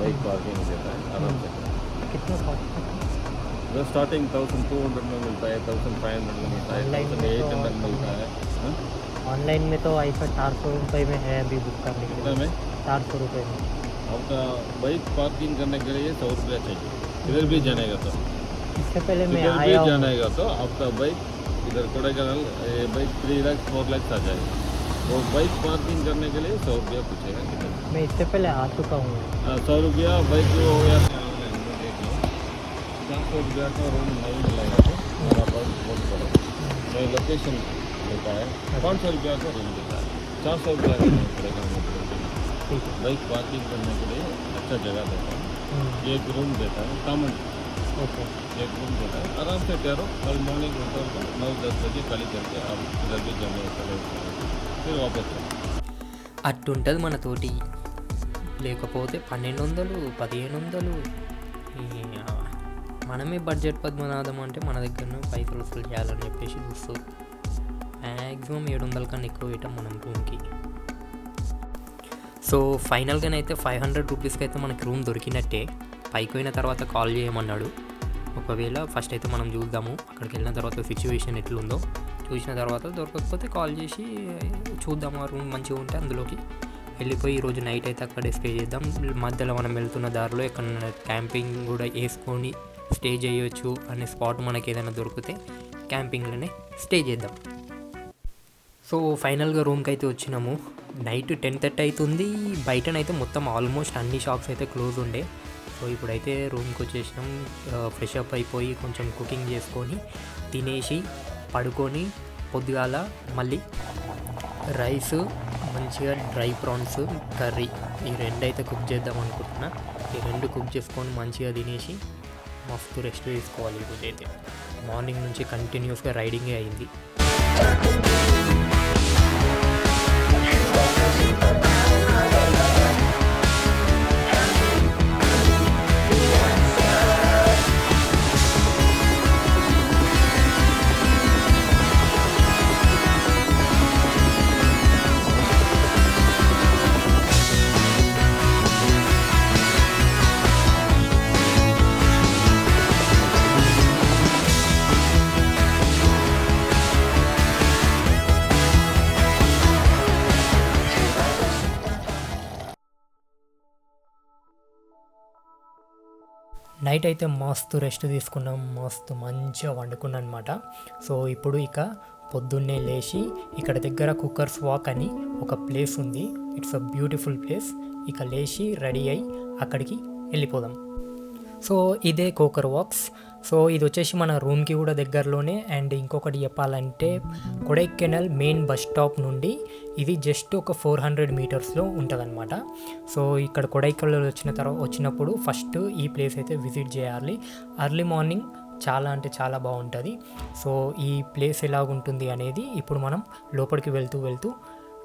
Bike parking देता है आराम से। कितना जो स्टार्टिंग थाउज़ेंड टू हंड्रेड में मिलता है थाउज़ेंड फाइव हंड्रेड में मिलता है थाउज़ेंड एट हंड्रेड मिलता है। हाँ? ऑनलाइन में तो ऐसा चार सौ रुपये में है अभी बुक करने के लिए। चार सौ रुपये में। आपका बाइक पार्किंग करने के लिए सौ रुपया चाहिए। इधर भी जाने का तो। इससे पहले मैं भी आया हूँ। जाने का तो आपका बाइक इधर कोडाईकनाल ये bike three lakhs four lakhs आ जाएगा। वो बाइक पार्किंग करने के लिए सौ रुपया पूछेगा। मैं इससे पहले आ चुका हूँ हाँ, सौ रुपया बाइक हो गया देख लो चार सौ रुपया का रूम नहीं मिलेगा तो मेरा पास बहुत बड़ा मैं लोकेशन देता है पाँच सौ रुपया का रूम देता है चार सौ रुपया का नहीं पड़ेगा मुझे ठीक है बाइक पार्किंग करने के लिए अच्छा जगह देता है हम्म, एक रूम देता है कॉमन ओके एक रूम देता है आराम से ठहरो कल मॉर्निंग उठो तो नौ दस बजे खाली करके आप इधर भी जमे चले फिर वापस चलो అట్టుంటుంది మన తోటి లేకపోతే పన్నెండు వందలు పదిహేను వందలు మనమే బడ్జెట్ పద్మనాథం అంటే మన దగ్గర పైసలు వసూలు చేయాలని చెప్పేసి చూస్తారు మ్యాక్సిమం ఏడు వందల కన్నా ఎక్కువ పెట్టాం మనం రూమ్కి సో ఫైనల్గానైతే ఫైవ్ హండ్రెడ్ రూపీస్కి అయితే మనకి రూమ్ దొరికినట్టే. పైకి పోయిన తర్వాత కాల్ చేయమన్నాడు. ఒకవేళ ఫస్ట్ అయితే మనం చూద్దాము అక్కడికి వెళ్ళిన తర్వాత సిచ్యువేషన్ ఎట్లుందో. చూసిన తర్వాత దొరకకపోతే కాల్ చేసి చూద్దాం ఆ రూమ్ మంచిగా ఉంటే అందులోకి. వెళ్ళిపోయి ఈరోజు నైట్ అయితే అక్కడే స్టే చేద్దాం. మధ్యలో మనం వెళ్తున్న దారిలో ఎక్కడ క్యాంపింగ్ కూడా వేసుకొని స్టే చేయొచ్చు అనే స్పాట్ మనకి ఏదైనా దొరికితే క్యాంపింగ్లోనే స్టే చేద్దాం. సో ఫైనల్గా రూమ్కి అయితే వచ్చినాము. నైట్ టెన్ థర్టీ అవుతుంది. బయటనైతే మొత్తం ఆల్మోస్ట్ అన్ని షాప్స్ అయితే క్లోజ్ ఉండే. సో ఇప్పుడైతే రూమ్కి వచ్చేసినాం. ఫ్రెష్ అప్ అయిపోయి కొంచెం కుకింగ్ చేసుకొని తినేసి పడుకొని పొద్దుగాల మళ్ళీ రైస్ మంచిగా డ్రై ప్రాన్స్ కర్రీ ఈ రెండు అయితే కుక్ చేద్దాం అనుకుంటున్నా. ఈ రెండు కుక్ చేసుకొని మంచిగా తినేసి మస్తు రెస్ట్ తీసుకోవాలి ఈరోజు అయితే మార్నింగ్ నుంచి కంటిన్యూస్గా రైడింగే అయింది. నైట్ అయితే మస్తు రెస్ట్ తీసుకున్నాం మస్తు మంచిగా వండుకున్నాం అనమాట సో ఇప్పుడు ఇక పొద్దున్నే లేచి ఇక్కడ దగ్గర కుక్కర్స్ వాక్ అని ఒక ప్లేస్ ఉంది. ఇట్స్ అ బ్యూటిఫుల్ ప్లేస్ ఇక లేచి రెడీ అయ్యి అక్కడికి వెళ్ళిపోదాం. సో ఇదే కోకర్ వాక్స్. సో ఇది వచ్చేసి మన రూమ్కి కూడా దగ్గరలోనే అండ్ ఇంకొకటి చెప్పాలంటే కొడైకెనల్ మెయిన్ బస్ స్టాప్ నుండి ఇది జస్ట్ ఒక ఫోర్ హండ్రెడ్ మీటర్స్లో ఉంటుందన్నమాట. సో ఇక్కడ కొడైకెనల్ వచ్చిన తర్వాత వచ్చినప్పుడు ఫస్ట్ ఈ ప్లేస్ అయితే విజిట్ చేయాలి. అర్లీ మార్నింగ్ చాలా అంటే చాలా బాగుంటుంది. సో ఈ ప్లేస్ ఎలాగుంటుంది అనేది ఇప్పుడు మనం లోపలికి వెళ్తూ వెళ్తూ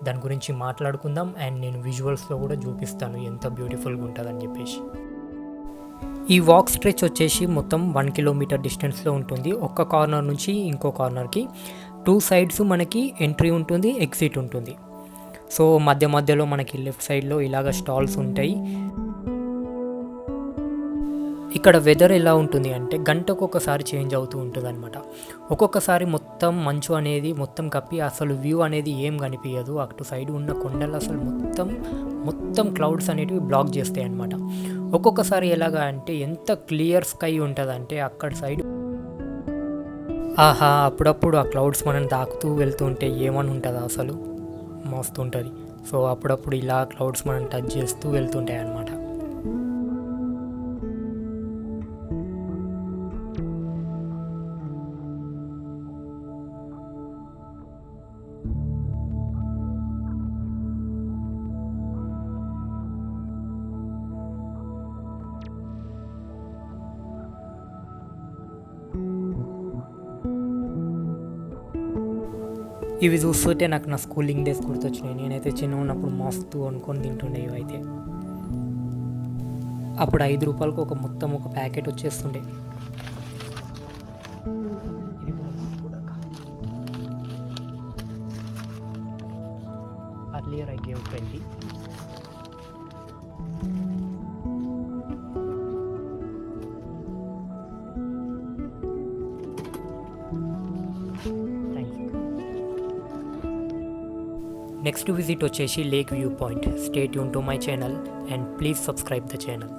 దాని గురించి మాట్లాడుకుందాం. అండ్ నేను విజువల్స్లో కూడా చూపిస్తాను ఎంత బ్యూటిఫుల్గా ఉంటుందని చెప్పేసి. ఈ వాక్ స్ట్రెచ్ వచ్చేసి మొత్తం వన్ కిలోమీటర్ డిస్టెన్స్లో ఉంటుంది. ఒక్క కార్నర్ నుంచి ఇంకో కార్నర్కి టూ సైడ్స్ మనకి ఎంట్రీ ఉంటుంది ఎగ్జిట్ ఉంటుంది. సో మధ్య మధ్యలో మనకి లెఫ్ట్ సైడ్లో ఇలాగ స్టాల్స్ ఉంటాయి. ఇక్కడ వెదర్ ఎలా ఉంటుంది అంటే గంటకు ఒకసారి చేంజ్ అవుతూ ఉంటుంది అనమాట ఒక్కొక్కసారి మొత్తం మంచు అనేది మొత్తం కప్పి అసలు వ్యూ అనేది ఏం కనిపించదు అటు సైడ్ ఉన్న కొండలు అసలు మొత్తం మొత్తం క్లౌడ్స్ అనేటివి బ్లాక్ చేస్తాయి అనమాట ఒక్కొక్కసారి ఎలాగా అంటే ఎంత క్లియర్ స్కై ఉంటుందంటే అక్కడ సైడ్ ఆహా అప్పుడప్పుడు ఆ క్లౌడ్స్ మనం తాకుతూ వెళ్తుంటే ఏమని ఉంటుందా అసలు? మస్తు ఉంటుంది సో అప్పుడప్పుడు ఇలా క్లౌడ్స్ మనం టచ్ చేస్తూ వెళ్తుంటాయి అన్నమాట ఇవి చూస్తుంటే నాకు నా స్కూలింగ్ డేస్ గుర్తొచ్చినాయి. నేనైతే చిన్న ఉన్నప్పుడు మస్తు అనుకొని తింటుండే ఇవైతే అప్పుడు ఐదు రూపాయలకు ఒక మొత్తం ఒక packet వచ్చేస్తుండే. Earlier I gave twenty next visit వచ్చేసి lake view point state Yoon to my channel and please subscribe the channel